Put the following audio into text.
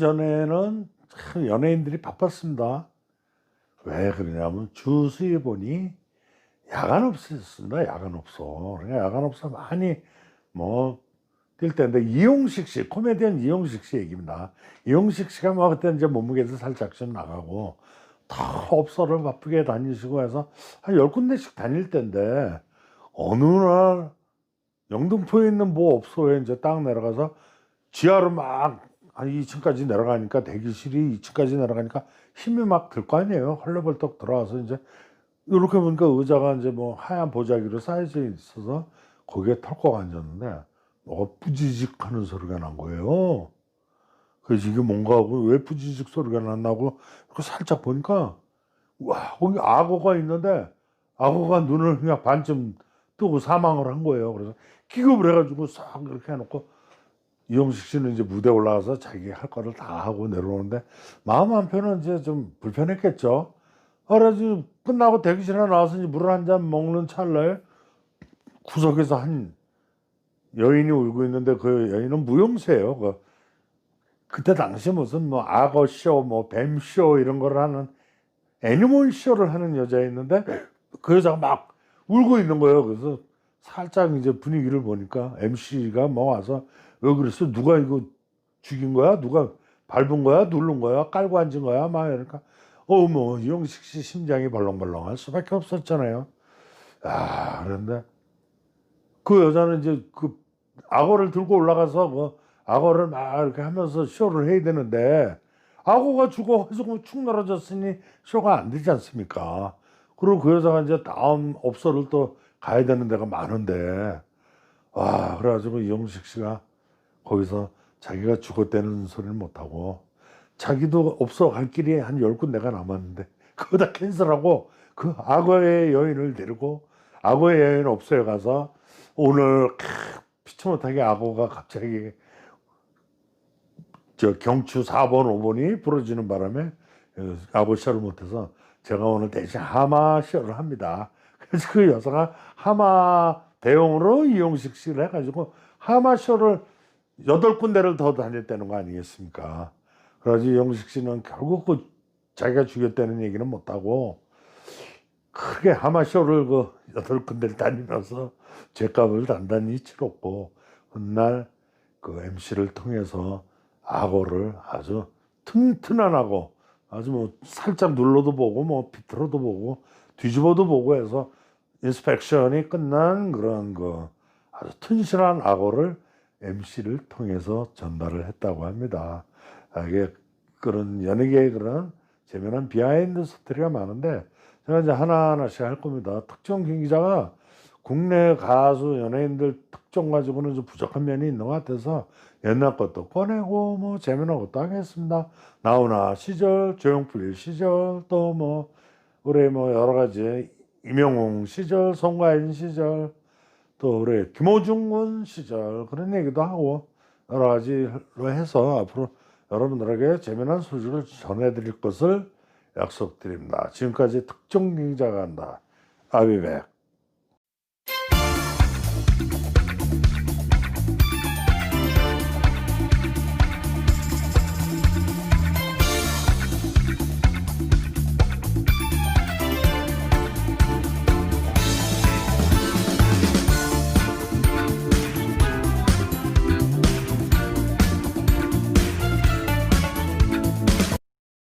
전에는 참 연예인들이 바빴습니다. 왜 그러냐면 주 수입원이 야간 없었습니다. 야간 없어. 그러니까 많이 뭐 뛸 때인데 이용식 씨 코미디언 이용식 씨 얘기입니다. 이용식 씨가 뭐 그때 이제 몸무게도 살짝 좀 나가고 다 업소를 바쁘게 다니시고 해서 한 열 군데씩 다닐 때인데 어느 날 영등포에 있는 뭐 업소에 이제 딱 내려가서 지하로 막 한 2층까지 내려가니까 대기실이 2층까지 내려가니까 힘이 막 들 거 아니에요. 헐레벌떡 들어와서 이제 이렇게 보니까 의자가 이제 뭐 하얀 보자기로 쌓여져 있어서 거기에 털컥 앉았는데 뭐가 뿌지직 하는 소리가 난 거예요. 그래서 이게 뭔가 하고 왜 뿌지직 소리가 났나고 살짝 보니까 와 거기 악어가 있는데 악어가 눈을 그냥 반쯤 뜨고 사망을 한 거예요. 그래서 기겁을 해가지고 싹 이렇게 해놓고 이용식 씨는 이제 무대 올라가서 자기 할 거를 다 하고 내려오는데 마음 한편은 이제 좀 불편했겠죠. 그래가지고 끝나고 대기실에 나와서 물 한 잔 먹는 찰나에 구석에서 한 여인이 울고 있는데 그 여인은 무용세예요. 그 그때 당시 무슨 뭐 악어 쇼, 뭐 뱀 쇼 이런 걸 하는 애니멀 쇼를 하는 여자였는데 그 여자가 막 울고 있는 거예요. 그래서 살짝 이제 분위기를 보니까 MC가 뭐 와서 왜 그랬어? 누가 이거 죽인 거야? 누가 밟은 거야? 누른 거야? 깔고 앉은 거야? 막 이러니까 어뭐 이용식 씨 심장이 벌렁벌렁할 수밖에 없었잖아요. 아 그런데 그 여자는 이제 그 악어를 들고 올라가서 그 악어를 막 이렇게 하면서 쇼를 해야 되는데 악어가 죽어가지고 축 늘어졌으니 쇼가 안 되지 않습니까? 그리고 그 여자가 이제 다음 업소를 또 가야 되는 데가 많은데 와 그래가지고 이용식 씨가 거기서 자기가 죽었다는 소리를 못하고 자기도 업소 갈 길이 한 열 군데가 남았는데 그거 다 캔슬하고 그 악어의 여인을 데리고 악어의 여인 업소에 가서 오늘 캬, 피치 못하게 악어가 갑자기 저 경추 4번 5번이 부러지는 바람에 어, 악어 쇼를 못해서 제가 오늘 대신 하마 쇼를 합니다. 그래서 그 여자가 하마 대용으로 이용식 씨를 해가지고 하마 쇼를 여덟 군데를 더 다녔다는 거 아니겠습니까? 그래서 이용식 씨는 결국 그 자기가 죽였다는 얘기는 못하고 크게 하마 쇼를 그 여덟 군데를 다니면서 죄값을 단단히 치렀고 훗날 그 MC를 통해서 악어를 아주 튼튼한 악어 아주 뭐 살짝 눌러도 보고 뭐 비틀어도 보고 뒤집어도 보고 해서 인스펙션이 끝난 그런 그 아주 튼실한 악어를 MC를 통해서 전달을 했다고 합니다. 아, 이게 그런 연예계의 그런 재미난 비하인드 스토리가 많은데 제가 이제 하나하나씩 할 겁니다. 특정 김 기자가 국내 가수 연예인들 특정 가지고는 좀 부족한 면이 있는 것 같아서 옛날 것도 꺼내고 뭐 재미난 것도 하겠습니다. 나훈아 시절, 조용필 시절 또 뭐 우리 뭐 여러 가지 임영웅 시절, 송가인 시절 또 우리 김호중군 시절 그런 얘기도 하고 여러 가지로 해서 앞으로 여러분들에게 재미난 소식을 전해드릴 것을 약속드립니다. 지금까지 특정 기자가 한다. 아비백